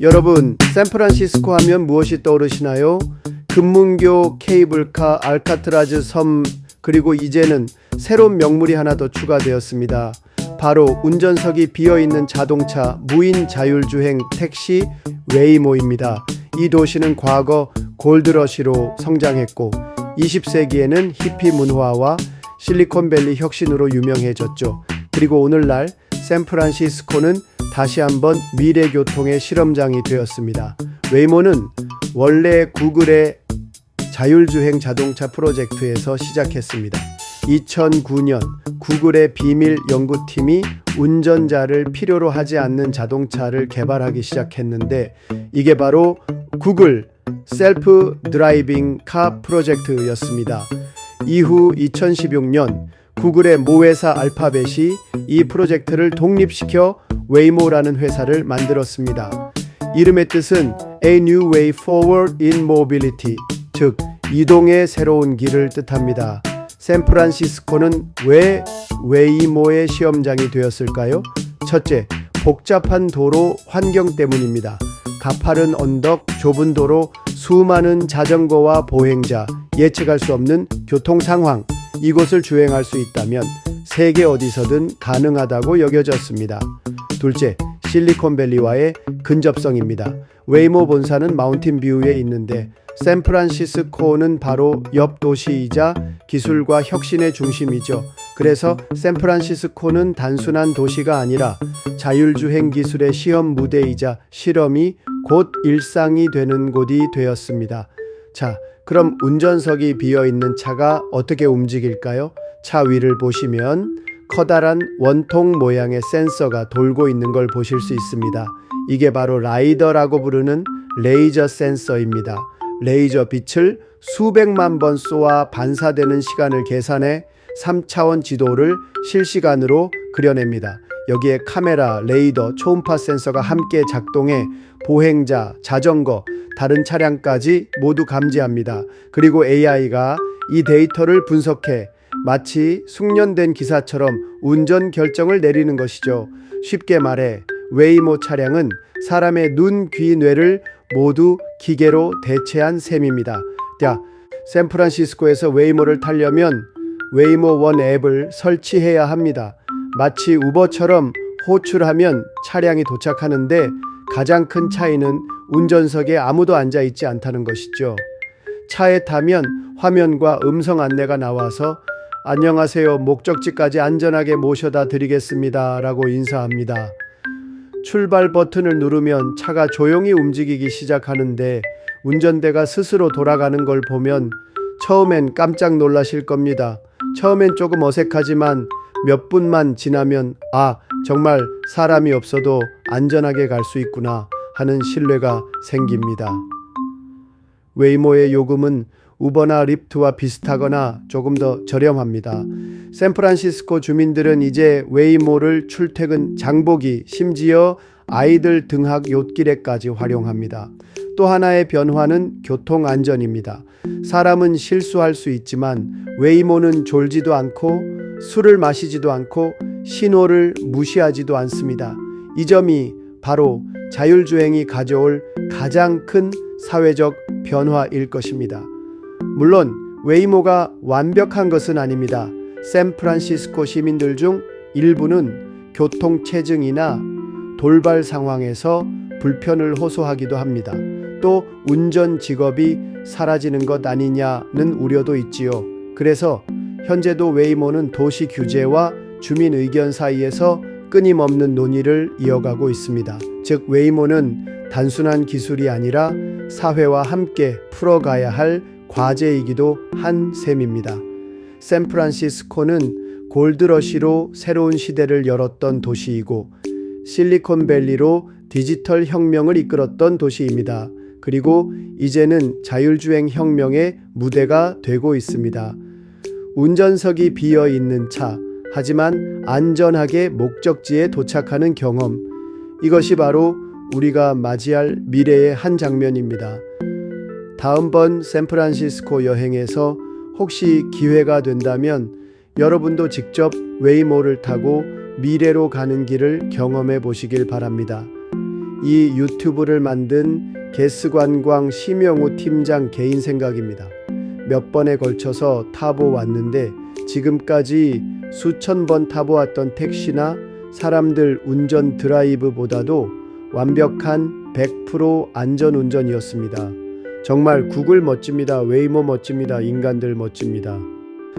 여러분, 샌프란시스코 하면 무엇이 떠오르시나요? 금문교, 케이블카, 알카트라즈 섬, 그리고 이제는 새로운 명물이 하나 더 추가되었습니다. 바로 운전석이 비어 있는 자동차, 무인 자율주행 택시 웨이모입니다. 이 도시는 과거 골드러시로 성장했고 20세기에는 히피 문화와 실리콘밸리 혁신으로 유명해졌죠. 그리고 오늘날 샌프란시스코는 다시 한번 미래 교통의 실험장이 되었습니다. 웨이모는 원래 구글의 자율주행 자동차 프로젝트에서 시작했습니다. 2009년 구글의 비밀 연구팀이 운전자를 필요로 하지 않는 자동차를 개발하기 시작했는데 이게 바로 구글 셀프 드라이빙 카 프로젝트였습니다. 이후 2016년 구글의 모회사 알파벳이 이 프로젝트를 독립시켜 웨이모라는 회사를 만들었습니다. 이름의 뜻은 A New Way Forward in Mobility, 즉 이동의 새로운 길을 뜻합니다. 샌프란시스코는 왜 웨이모의 시험장이 되었을까요? 첫째, 복잡한 도로 환경 때문입니다. 가파른 언덕, 좁은 도로, 수많은 자전거와 보행자, 예측할 수 없는 교통 상황, 이곳을 주행할 수 있다면 세계 어디서든 가능하다고 여겨졌습니다. 둘째, 실리콘밸리와의 근접성입니다. 웨이모 본사는 마운틴 뷰에 있는데 샌프란시스코는 바로 옆 도시이자 기술과 혁신의 중심이죠. 그래서 샌프란시스코는 단순한 도시가 아니라 자율주행 기술의 시험 무대이자 실험이 곧 일상이 되는 곳이 되었습니다. 자, 그럼 운전석이 비어 있는 차가 어떻게 움직일까요? 차 위를 보시면 커다란 원통 모양의 센서가 돌고 있는 걸 보실 수 있습니다. 이게 바로 라이더라고 부르는 레이저 센서입니다. 레이저 빛을 수백만 번 쏘아 반사되는 시간을 계산해 3차원 지도를 실시간으로 그려냅니다. 여기에 카메라, 레이더, 초음파 센서가 함께 작동해 보행자, 자전거, 다른 차량까지 모두 감지합니다. 그리고 AI가 이 데이터를 분석해 마치 숙련된 기사처럼 운전 결정을 내리는 것이죠. 쉽게 말해 웨이모 차량은 사람의 눈, 귀, 뇌를 모두 기계로 대체한 셈입니다. 자, 샌프란시스코에서 웨이모를 타려면 웨이모 원 앱을 설치해야 합니다. 마치 우버처럼 호출하면 차량이 도착하는데 가장 큰 차이는 운전석에 아무도 앉아 있지 않다는 것이죠. 차에 타면 화면과 음성 안내가 나와서 안녕하세요. 목적지까지 안전하게 모셔다 드리겠습니다. 라고 인사합니다. 출발 버튼을 누르면 차가 조용히 움직이기 시작하는데 운전대가 스스로 돌아가는 걸 보면 처음엔 깜짝 놀라실 겁니다. 처음엔 조금 어색하지만 몇 분만 지나면 아, 정말 사람이 없어도 안전하게 갈 수 있구나 하는 신뢰가 생깁니다. 웨이모의 요금은 우버나 립트와 비슷하거나 조금 더 저렴합니다. 샌프란시스코 주민들은 이제 웨이모를 출퇴근 장보기 심지어 아이들 등학 요길에까지 활용합니다. 또 하나의 변화는 교통 안전입니다. 사람은 실수할 수 있지만 웨이모는 졸지도 않고 술을 마시지도 않고 신호를 무시하지도 않습니다. 이 점이 바로 자율주행이 가져올 가장 큰 사회적 변화일 것입니다. 물론 웨이모가 완벽한 것은 아닙니다. 샌프란시스코 시민들 중 일부는 교통체증이나 돌발 상황에서 불편을 호소하기도 합니다. 또 운전 직업이 사라지는 것 아니냐는 우려도 있지요. 그래서 현재도 웨이모는 도시 규제와 주민 의견 사이에서 끊임없는 논의를 이어가고 있습니다. 즉 웨이모는 단순한 기술이 아니라 사회와 함께 풀어가야 할 과제이기도 한 셈입니다. 샌프란시스코는 골드러시로 새로운 시대를 열었던 도시이고 실리콘밸리로 디지털 혁명을 이끌었던 도시입니다. 그리고 이제는 자율주행 혁명의 무대가 되고 있습니다. 운전석이 비어 있는 차, 하지만 안전하게 목적지에 도착하는 경험. 이것이 바로 우리가 맞이할 미래의 한 장면입니다. 다음번 샌프란시스코 여행에서 혹시 기회가 된다면 여러분도 직접 웨이모를 타고 미래로 가는 길을 경험해 보시길 바랍니다. 이 유튜브를 만든 게스관광 심영우 팀장 개인 생각입니다. 몇 번에 걸쳐서 타보 왔는데 지금까지 수천 번 타보았던 택시나 사람들 운전 드라이브보다도 완벽한 100% 안전 운전이었습니다. 정말 구글 멋집니다. 웨이모 멋집니다. 인간들 멋집니다.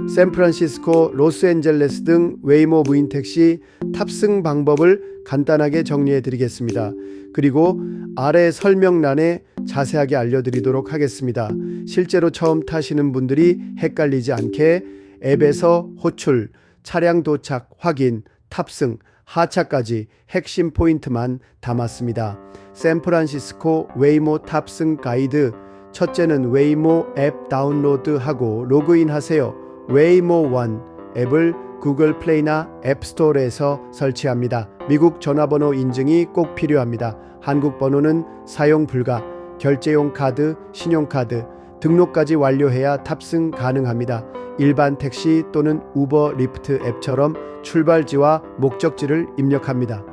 샌프란시스코, 로스앤젤레스 등 웨이모 무인 택시 탑승 방법을 간단하게 정리해 드리겠습니다. 그리고 아래 설명란에 자세하게 알려드리도록 하겠습니다. 실제로 처음 타시는 분들이 헷갈리지 않게 앱에서 호출, 차량 도착, 확인, 탑승, 하차까지 핵심 포인트만 담았습니다. 샌프란시스코 웨이모 탑승 가이드 첫째는 웨이모 앱 다운로드하고 로그인 하세요. 웨이모 원 앱을 구글 플레이나 앱스토어에서 설치합니다. 미국 전화번호 인증이 꼭 필요합니다. 한국 번호는 사용 불가. 결제용 카드, 신용카드, 등록까지 완료해야 탑승 가능합니다. 일반 택시 또는 우버 리프트 앱처럼 출발지와 목적지를 입력합니다.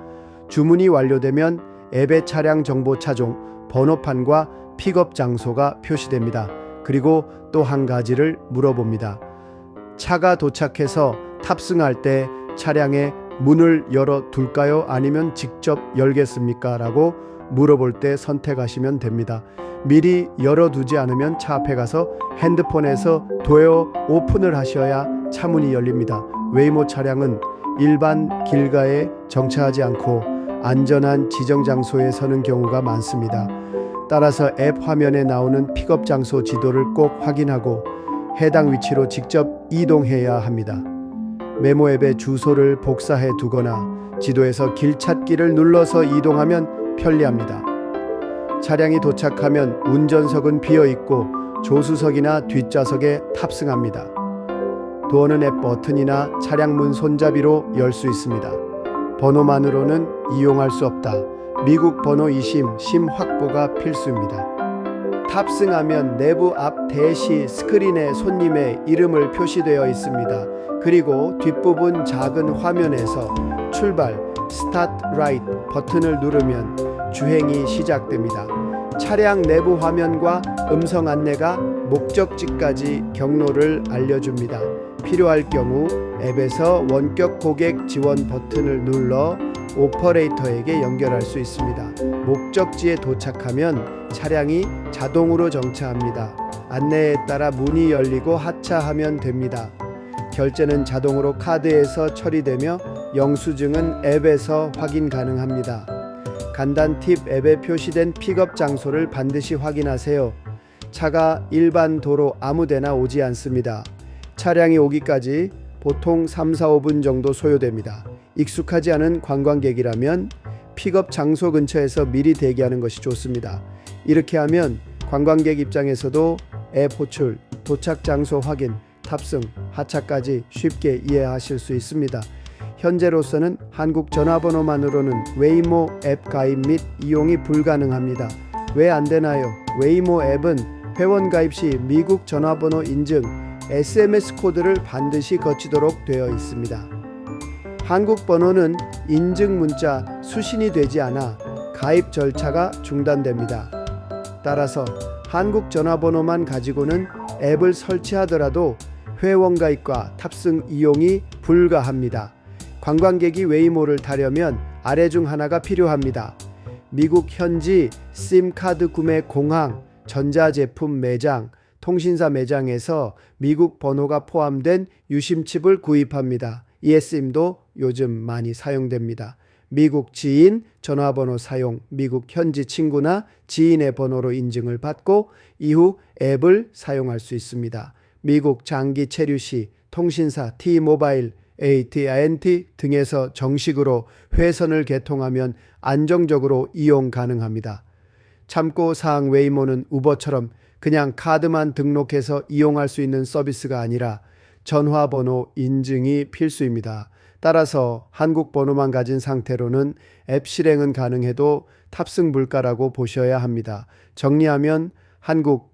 주문이 완료되면 앱의 차량 정보 차종, 번호판과 픽업 장소가 표시됩니다. 그리고 또 한 가지를 물어봅니다. 차가 도착해서 탑승할 때 차량의 문을 열어 둘까요? 아니면 직접 열겠습니까? 라고 물어볼 때 선택하시면 됩니다. 미리 열어두지 않으면 차 앞에 가서 핸드폰에서 도어 오픈을 하셔야 차 문이 열립니다. 웨이모 차량은 일반 길가에 정차하지 않고 안전한 지정 장소에 서는 경우가 많습니다. 따라서 앱 화면에 나오는 픽업 장소 지도를 꼭 확인하고 해당 위치로 직접 이동해야 합니다. 메모 앱의 주소를 복사해 두거나 지도에서 길 찾기를 눌러서 이동하면 편리합니다. 차량이 도착하면 운전석은 비어 있고 조수석이나 뒷좌석에 탑승합니다. 도어는 앱 버튼이나 차량 문 손잡이로 열 수 있습니다. 번호만으로는 이용할 수 없다. 미국 번호 이심, 심 확보가 필수입니다. 탑승하면 내부 앞 대시 스크린에 손님의 이름을 표시되어 있습니다. 그리고 뒷부분 작은 화면에서 출발, 스타트 라이트 버튼을 누르면 주행이 시작됩니다. 차량 내부 화면과 음성 안내가 목적지까지 경로를 알려줍니다. 필요할 경우 앱에서 원격 고객 지원 버튼을 눌러 오퍼레이터에게 연결할 수 있습니다. 목적지에 도착하면 차량이 자동으로 정차합니다. 안내에 따라 문이 열리고 하차하면 됩니다. 결제는 자동으로 카드에서 처리되며 영수증은 앱에서 확인 가능합니다. 간단 팁 앱에 표시된 픽업 장소를 반드시 확인하세요. 차가 일반 도로 아무데나 오지 않습니다. 차량이 오기까지 보통 3, 4, 5분 정도 소요됩니다. 익숙하지 않은 관광객이라면 픽업 장소 근처에서 미리 대기하는 것이 좋습니다. 이렇게 하면 관광객 입장에서도 앱 호출, 도착 장소 확인, 탑승, 하차까지 쉽게 이해하실 수 있습니다. 현재로서는 한국 전화번호만으로는 웨이모 앱 가입 및 이용이 불가능합니다. 왜 안 되나요? 웨이모 앱은 회원 가입 시 미국 전화번호 인증 SMS 코드를 반드시 거치도록 되어 있습니다. 한국 번호는 인증 문자 수신이 되지 않아 가입 절차가 중단됩니다. 따라서 한국 전화번호만 가지고는 앱을 설치하더라도 회원 가입과 탑승 이용이 불가합니다. 관광객이 웨이모를 타려면 아래 중 하나가 필요합니다. 미국 현지 심카드 구매 공항, 전자제품 매장, 통신사 매장에서 미국 번호가 포함된 유심칩을 구입합니다. eSIM도 요즘 많이 사용됩니다. 미국 지인 전화번호 사용, 미국 현지 친구나 지인의 번호로 인증을 받고 이후 앱을 사용할 수 있습니다. 미국 장기 체류 시 통신사 T-모바일, AT&T 등에서 정식으로 회선을 개통하면 안정적으로 이용 가능합니다. 참고 사항 웨이모는 우버처럼 그냥 카드만 등록해서 이용할 수 있는 서비스가 아니라 전화번호 인증이 필수입니다. 따라서 한국 번호만 가진 상태로는 앱 실행은 가능해도 탑승 물가라고 보셔야 합니다. 정리하면 한국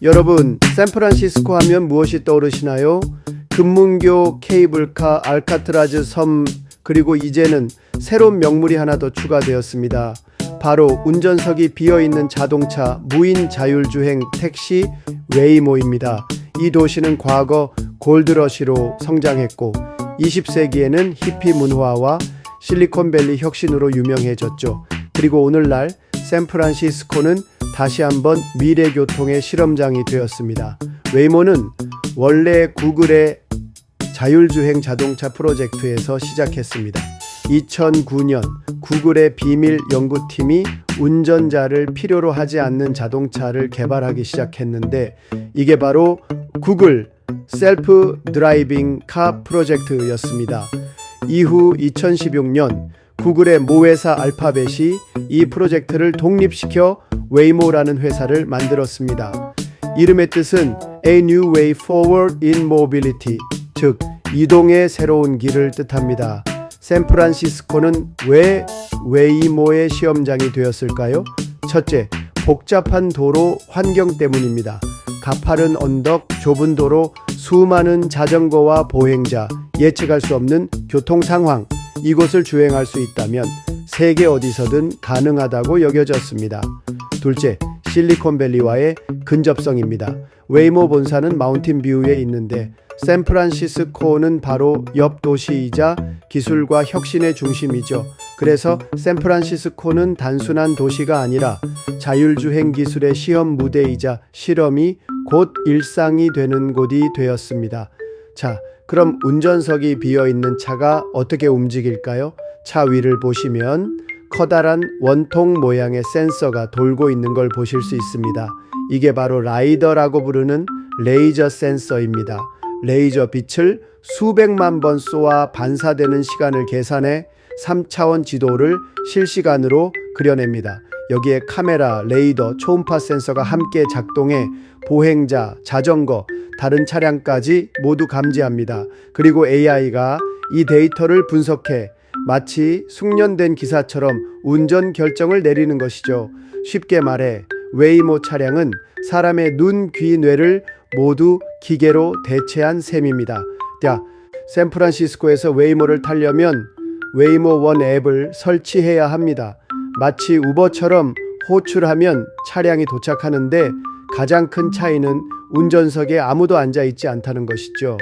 여러분, 샌프란시스코 하면 무엇이 떠오르시나요? 금문교 케이블카 알카트라즈 섬 그리고 이제는 새로운 명물이 하나 더 추가되었습니다. 바로 운전석이 비어 있는 자동차 무인 자율주행 택시 웨이모입니다. 이 도시는 과거 골드러시로 성장했고 20세기에는 히피 문화와 실리콘밸리 혁신으로 유명해졌죠. 그리고 오늘날 샌프란시스코는 다시 한번 미래 교통의 실험장이 되었습니다. 웨이모는 원래 구글의 자율주행 자동차 프로젝트에서 시작했습니다. 2009년 구글의 비밀 연구팀이 운전자를 필요로 하지 않는 자동차를 개발하기 시작했는데 이게 바로 구글 셀프 드라이빙 카 프로젝트였습니다. 이후 2016년 구글의 모 회사 알파벳이 이 프로젝트를 독립시켜 웨이모라는 회사를 만들었습니다. 이름의 뜻은 A New Way Forward in Mobility, 즉 이동의 새로운 길을 뜻합니다. 샌프란시스코는 왜 웨이모의 시험장이 되었을까요? 첫째, 복잡한 도로 환경 때문입니다. 가파른 언덕, 좁은 도로, 수많은 자전거와 보행자, 예측할 수 없는 교통 상황, 이곳을 주행할 수 있다면 세계 어디서든 가능하다고 여겨졌습니다. 둘째, 실리콘밸리와의 근접성입니다. 웨이모 본사는 마운틴 뷰에 있는데 샌프란시스코는 바로 옆 도시이자 기술과 혁신의 중심이죠. 그래서 샌프란시스코는 단순한 도시가 아니라 자율주행 기술의 시험 무대이자 실험이 곧 일상이 되는 곳이 되었습니다. 자, 그럼 운전석이 비어 있는 차가 어떻게 움직일까요? 차 위를 보시면 커다란 원통 모양의 센서가 돌고 있는 걸 보실 수 있습니다. 이게 바로 라이더라고 부르는 레이저 센서입니다. 레이저 빛을 수백만 번 쏘아 반사되는 시간을 계산해 3차원 지도를 실시간으로 그려냅니다. 여기에 카메라, 레이더, 초음파 센서가 함께 작동해 보행자, 자전거, 다른 차량까지 모두 감지합니다. 그리고 AI가 이 데이터를 분석해 마치 숙련된 기사처럼 운전 결정을 내리는 것이죠. 쉽게 말해 웨이모 차량은 사람의 눈, 귀, 뇌를 모두 기계로 대체한 셈입니다. 자, 샌프란시스코에서 웨이모를 타려면 웨이모 원 앱을 설치해야 합니다. 마치 우버처럼 호출하면 차량이 도착하는데 가장 큰 차이는 운전석에 아무도 앉아 있지 않다는 것이죠.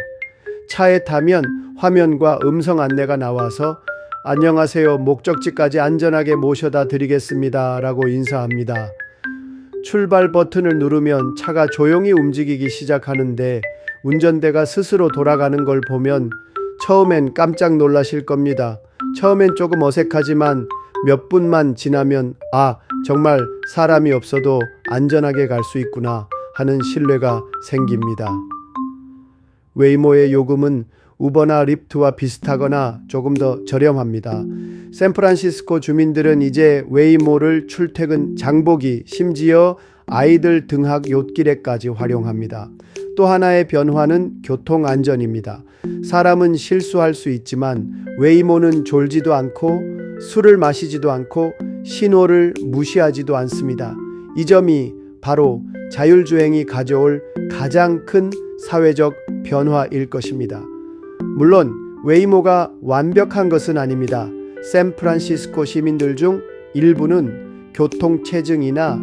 차에 타면 화면과 음성 안내가 나와서 안녕하세요. 목적지까지 안전하게 모셔다 드리겠습니다. 라고 인사합니다. 출발 버튼을 누르면 차가 조용히 움직이기 시작하는데 운전대가 스스로 돌아가는 걸 보면 처음엔 깜짝 놀라실 겁니다. 처음엔 조금 어색하지만 몇 분만 지나면 아, 정말 사람이 없어도 안전하게 갈 수 있구나 하는 신뢰가 생깁니다. 웨이모의 요금은 우버나 리프트와 비슷하거나 조금 더 저렴합니다. 샌프란시스코 주민들은 이제 웨이모를 출퇴근 장보기 심지어 아이들 등학 옅길에까지 활용합니다. 또 하나의 변화는 교통 안전입니다. 사람은 실수할 수 있지만 웨이모는 졸지도 않고 술을 마시지도 않고 신호를 무시하지도 않습니다. 이 점이 바로 자율주행이 가져올 가장 큰 사회적 변화일 것입니다. 물론 웨이모가 완벽한 것은 아닙니다. 샌프란시스코 시민들 중 일부는 교통체증이나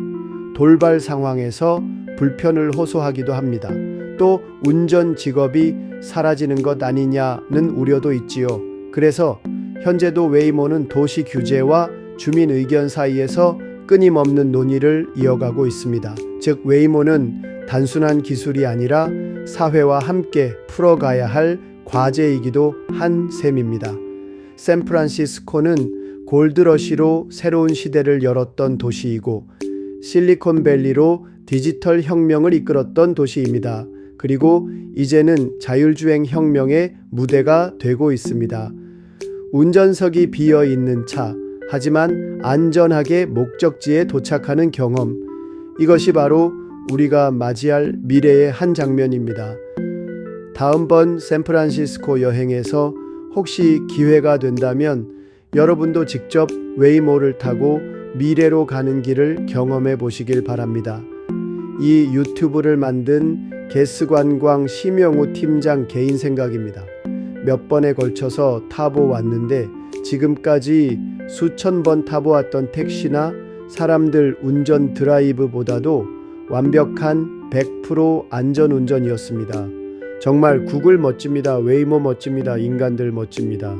돌발 상황에서 불편을 호소하기도 합니다. 또 운전 직업이 사라지는 것 아니냐는 우려도 있지요. 그래서 현재도 웨이모는 도시 규제와 주민 의견 사이에서 끊임없는 논의를 이어가고 있습니다. 즉 웨이모는 단순한 기술이 아니라 사회와 함께 풀어가야 할 과제이기도 한 셈입니다. 샌프란시스코는 골드러시로 새로운 시대를 열었던 도시이고 실리콘밸리로 디지털 혁명을 이끌었던 도시입니다. 그리고 이제는 자율주행 혁명의 무대가 되고 있습니다. 운전석이 비어 있는 차, 하지만 안전하게 목적지에 도착하는 경험. 이것이 바로 우리가 맞이할 미래의 한 장면입니다. 다음번 샌프란시스코 여행에서 혹시 기회가 된다면 여러분도 직접 웨이모를 타고 미래로 가는 길을 경험해 보시길 바랍니다. 이 유튜브를 만든 게스관광 심영우 팀장 개인 생각입니다. 몇 번에 걸쳐서 타보 왔는데 지금까지 수천 번 타보았던 택시나 사람들 운전 드라이브보다도 완벽한 100% 안전 운전이었습니다. 정말 구글 멋집니다. 웨이모 멋집니다. 인간들 멋집니다.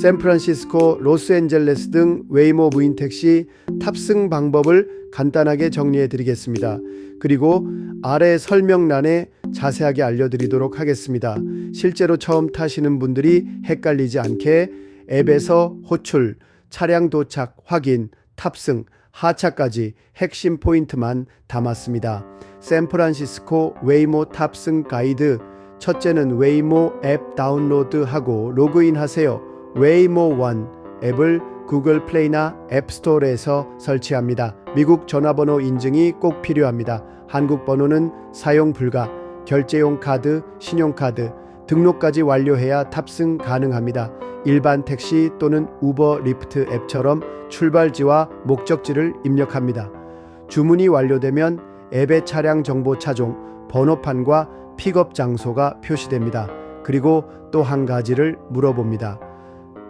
샌프란시스코, 로스앤젤레스 등 웨이모 무인 택시 탑승 방법을 간단하게 정리해 드리겠습니다. 그리고 아래 설명란에 자세하게 알려드리도록 하겠습니다. 실제로 처음 타시는 분들이 헷갈리지 않게 앱에서 호출, 차량 도착, 확인, 탑승, 하차까지 핵심 포인트만 담았습니다. 샌프란시스코 웨이모 탑승 가이드 첫째는 웨이모 앱 다운로드하고 로그인 하세요. 웨이모 원 앱을 구글 플레이나 앱스토어에서 설치합니다. 미국 전화번호 인증이 꼭 필요합니다. 한국 번호는 사용 불가. 결제용 카드, 신용카드, 등록까지 완료해야 탑승 가능합니다. 일반 택시 또는 우버 리프트 앱처럼 출발지와 목적지를 입력합니다. 주문이 완료되면 앱의 차량 정보 차종, 번호판과 픽업 장소가 표시됩니다. 그리고 또 한 가지를 물어봅니다.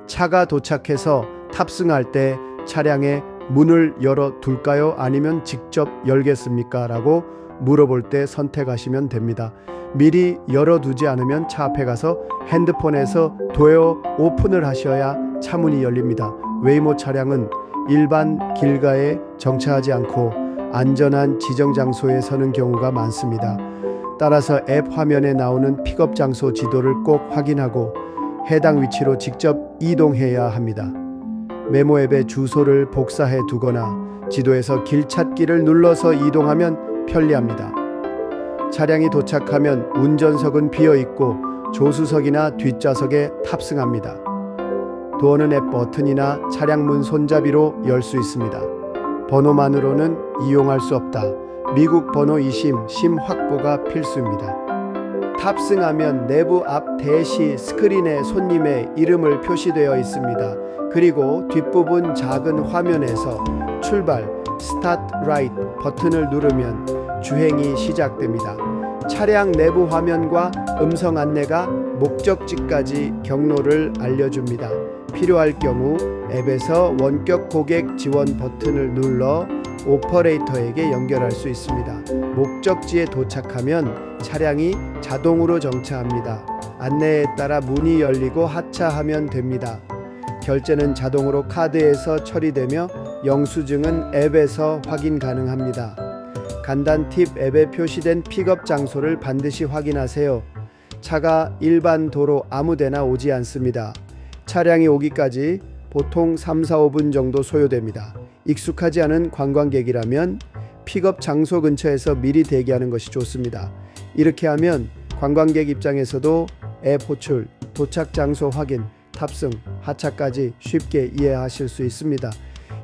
차가 도착해서 탑승할 때 차량의 문을 열어 둘까요? 아니면 직접 열겠습니까? 라고 물어볼 때 선택하시면 됩니다. 미리 열어두지 않으면 차 앞에 가서 핸드폰에서 도어 오픈을 하셔야 차 문이 열립니다. 웨이모 차량은 일반 길가에 정차하지 않고 안전한 지정 장소에 서는 경우가 많습니다. 따라서 앱 화면에 나오는 픽업 장소 지도를 꼭 확인하고 해당 위치로 직접 이동해야 합니다. 메모 앱의 주소를 복사해 두거나 지도에서 길 찾기를 눌러서 이동하면 편리합니다. 차량이 도착하면 운전석은 비어 있고 조수석이나 뒷좌석에 탑승합니다. 도어는 앱 버튼이나 차량 문 손잡이로 열 수 있습니다. 번호만으로는 이용할 수 없다. 미국 번호 이심, 심 확보가 필수입니다. 탑승하면 내부 앞 대시 스크린에 손님의 이름을 표시되어 있습니다. 그리고 뒷부분 작은 화면에서 출발, 스타트 라이트 버튼을 누르면 주행이 시작됩니다. 차량 내부 화면과 음성 안내가 목적지까지 경로를 알려줍니다. 필요할 경우 앱에서 원격 고객 지원 버튼을 눌러 오퍼레이터에게 연결할 수 있습니다. 목적지에 도착하면 차량이 자동으로 정차합니다. 안내에 따라 문이 열리고 하차하면 됩니다. 결제는 자동으로 카드에서 처리되며 영수증은 앱에서 확인 가능합니다. 간단 팁 앱에 표시된 픽업 장소를 반드시 확인하세요. 차가 일반 도로 아무데나 오지 않습니다. 차량이 오기까지 보통 3, 4, 5분 정도 소요됩니다. 익숙하지 않은 관광객이라면 픽업 장소 근처에서 미리 대기하는 것이 좋습니다. 이렇게 하면 관광객 입장에서도 앱 호출, 도착 장소 확인, 탑승, 하차까지 쉽게 이해하실 수 있습니다.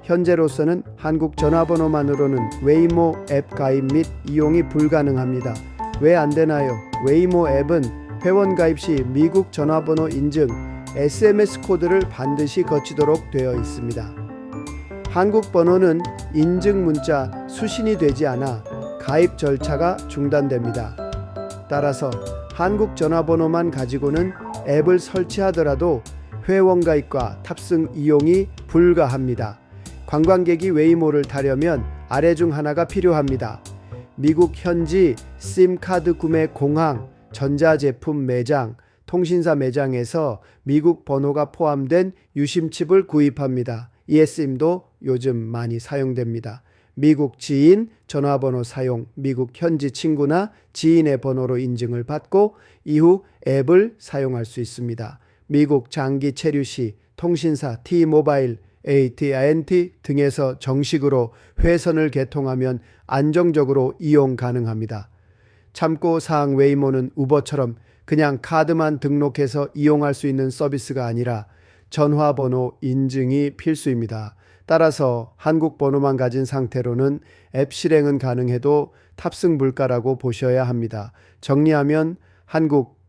현재로서는 한국 전화번호만으로는 웨이모 앱 가입 및 이용이 불가능합니다. 왜 안 되나요? 웨이모 앱은 회원 가입 시 미국 전화번호 인증 SMS 코드를 반드시 거치도록 되어 있습니다. 한국 번호는 인증 문자 수신이 되지 않아 가입 절차가 중단됩니다. 따라서 한국 전화번호만 가지고는 앱을 설치하더라도 회원 가입과 탑승 이용이 불가합니다. 관광객이 웨이모를 타려면 아래 중 하나가 필요합니다. 미국 현지 심카드 구매 공항, 전자제품 매장, 통신사 매장에서 미국 번호가 포함된 유심칩을 구입합니다. eSIM도 요즘 많이 사용됩니다. 미국 지인 전화번호 사용, 미국 현지 친구나 지인의 번호로 인증을 받고 이후 앱을 사용할 수 있습니다. 미국 장기 체류 시 통신사 T-모바일, AT&T 등에서 정식으로 회선을 개통하면 안정적으로 이용 가능합니다. 참고 사항 웨이모는 우버처럼 그냥 카드만 등록해서 이용할 수 있는 서비스가 아니라 전화번호 인증이 필수입니다. 따라서 한국 번호만 가진 상태로는 앱 실행은 가능해도 탑승 불가라고 보셔야 합니다. 정리하면 한국